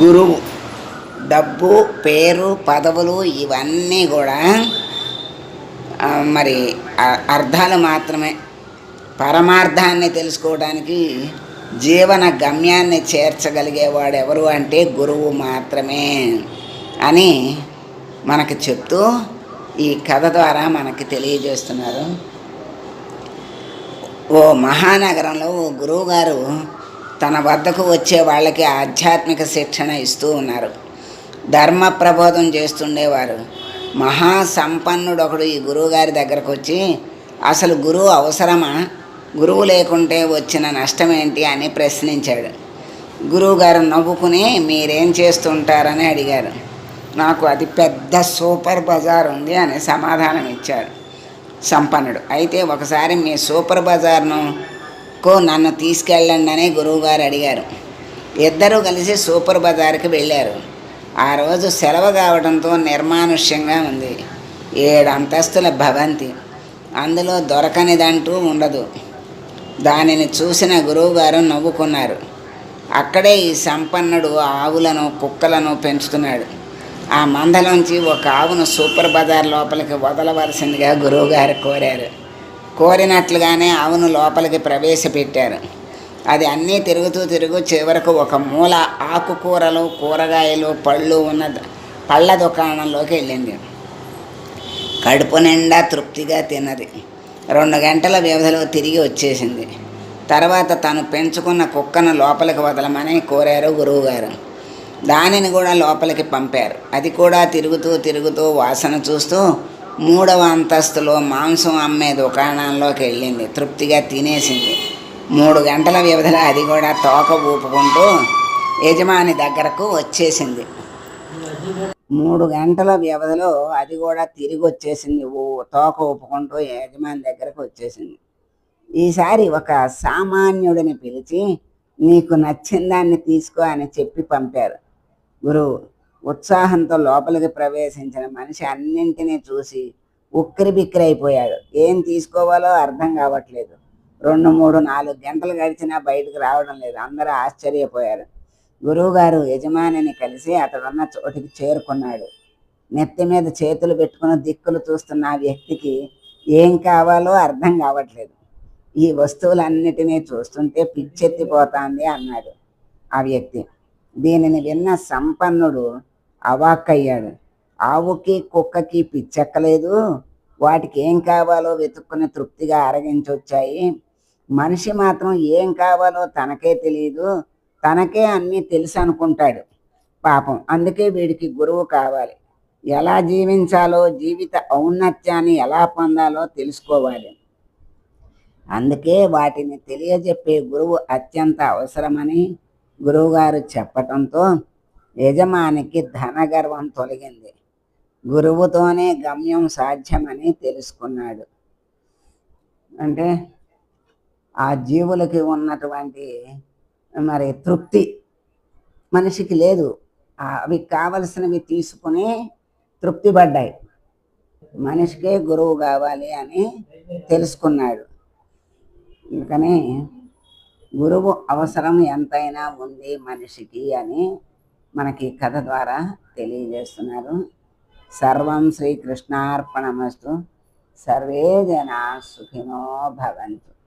గురువు డబ్బు పేరు పదవులు ఇవన్నీ కూడా మరి అర్థాలు మాత్రమే. పరమార్థాన్ని తెలుసుకోవడానికి జీవన గమ్యాన్ని చేర్చగలిగేవాడు ఎవరు అంటే గురువు మాత్రమే అని మనకు చెప్తూ ఈ కథ ద్వారా మనకి తెలియజేస్తున్నారు. ఓ మహానగరంలో ఓ గురువుగారు తన వద్దకు వచ్చే వాళ్ళకి ఆధ్యాత్మిక శిక్షణ ఇస్తూ ఉన్నారు. ధర్మ ప్రబోధం చేస్తుండేవారు. మహా సంపన్నుడు ఒకడు ఈ గురువుగారి దగ్గరకు వచ్చి అసలు గురువు అవసరమా? గురువు లేకుంటే వచ్చిన నష్టం ఏంటి అని ప్రశ్నించాడు. గురువుగారు నవ్వుకుని మీరేం చేస్తుంటారని అడిగారు. నాకు అది పెద్ద సూపర్ బజార్ ఉంది అని సమాధానం ఇచ్చాడు సంపన్నుడు. అయితే ఒకసారి మీ సూపర్ బజార్ను కో నన్ను తీసుకెళ్ళండి అని గురువుగారు అడిగారు. ఇద్దరూ కలిసి సూపర్ బజార్కి వెళ్ళారు. ఆ రోజు సెలవు కావడంతో నిర్మానుష్యంగా ఉంది. ఏడు అంతస్తుల భవంతి. అందులో దొరకనిదంటూ ఉండదు. దానిని చూసిన గురువుగారు నవ్వుకున్నారు. అక్కడే ఈ సంపన్నుడు ఆవులను కుక్కలను పెంచుతున్నాడు. ఆ మందలోంచి ఒక ఆవును సూపర్ బజార్ లోపలికి వదలవలసిందిగా గురువుగారు కోరారు. కోరినట్లుగానే ఆవును లోపలికి ప్రవేశపెట్టారు. అది అన్నీ తిరుగుతూ తిరుగు చివరకు ఒక మూల ఆకుకూరలు కూరగాయలు పళ్ళు ఉన్న పళ్ళ దుకాణంలోకి వెళ్ళింది. కడుపు నిండా తృప్తిగా తిన్నది. రెండు గంటల వ్యవధిలో తిరిగి వచ్చేసింది. తర్వాత తను పెంచుకున్న కుక్కను లోపలికి వదలమని కోరారు గురువుగారు. దానిని కూడా లోపలికి పంపారు. అది కూడా తిరుగుతూ తిరుగుతూ వాసన చూస్తూ మూడవ అంతస్తులో మాంసం అమ్మే దుకాణంలోకి వెళ్ళింది. తృప్తిగా తినేసింది. మూడు గంటల వ్యవధిలో అది కూడా తోక ఊపుకుంటూ యజమాని దగ్గరకు వచ్చేసింది. మూడు గంటల వ్యవధిలో అది కూడా తిరిగి వచ్చేసింది. ఓ తోక ఊపుకుంటూ యజమాని దగ్గరకు వచ్చేసింది. ఈసారి ఒక సామాన్యుడిని పిలిచి నీకు నచ్చిన దాన్ని తీసుకో అని చెప్పి పంపారు. గురువు ఉత్సాహంతో లోపలికి ప్రవేశించిన మనిషి అన్నింటినీ చూసి ఉక్కిరి బిక్కిరి అయిపోయాడు ఏం తీసుకోవాలో అర్థం కావట్లేదు. రెండు మూడు నాలుగు గంటలు గడిచినా బయటకు రావడం లేదు. అందరూ ఆశ్చర్యపోయారు. గురువుగారు యజమానిని కలిసి అతడున్న చోటికి చేరుకున్నాడు. నెత్తి మీద చేతులు పెట్టుకుని దిక్కులు చూస్తున్న ఆ వ్యక్తికి ఏం కావాలో అర్థం కావట్లేదు. ఈ వస్తువులన్నిటినీ చూస్తుంటే పిచ్చెత్తిపోతాంది అన్నాడు ఆ వ్యక్తి. దీనిని విన్న సంపన్నుడు అవాక్కయ్యాడు ఆవుకి కుక్కకి పిచ్చెక్కలేదు. వాటికి ఏం కావాలో వెతుక్కుని తృప్తిగా అరగించొచ్చాయి. మనిషి మాత్రం ఏం కావాలో తనకే తెలియదు తనకే అన్నీ తెలుసు అనుకుంటాడు పాపం అందుకే వీడికి గురువు కావాలి. ఎలా జీవించాలో జీవిత ఔన్నత్యాన్ని ఎలా పొందాలో తెలుసుకోవాలి. అందుకే వాటిని తెలియజెప్పే గురువు అత్యంత అవసరమని గురువుగారు చెప్పటంతో యజమానికి ధనగర్వం తొలగింది. గురువుతోనే గమ్యం సాధ్యమని తెలుసుకున్నాడు. అంటే ఆ జీవులకి ఉన్నటువంటి మరి తృప్తి మనిషికి లేదు. అవి కావలసినవి తీసుకుని తృప్తి పడ్డాయి. మనిషికే గురువు కావాలి అని తెలుసుకున్నాడు. అందుకని గురువు అవసరం ఎంతైనా ఉంది మనిషికి అని మనకి ఈ కథ ద్వారా తెలియజేస్తున్నారు. సర్వం శ్రీకృష్ణార్పణమస్తు. సర్వే జనా సుఖినో భవంతు.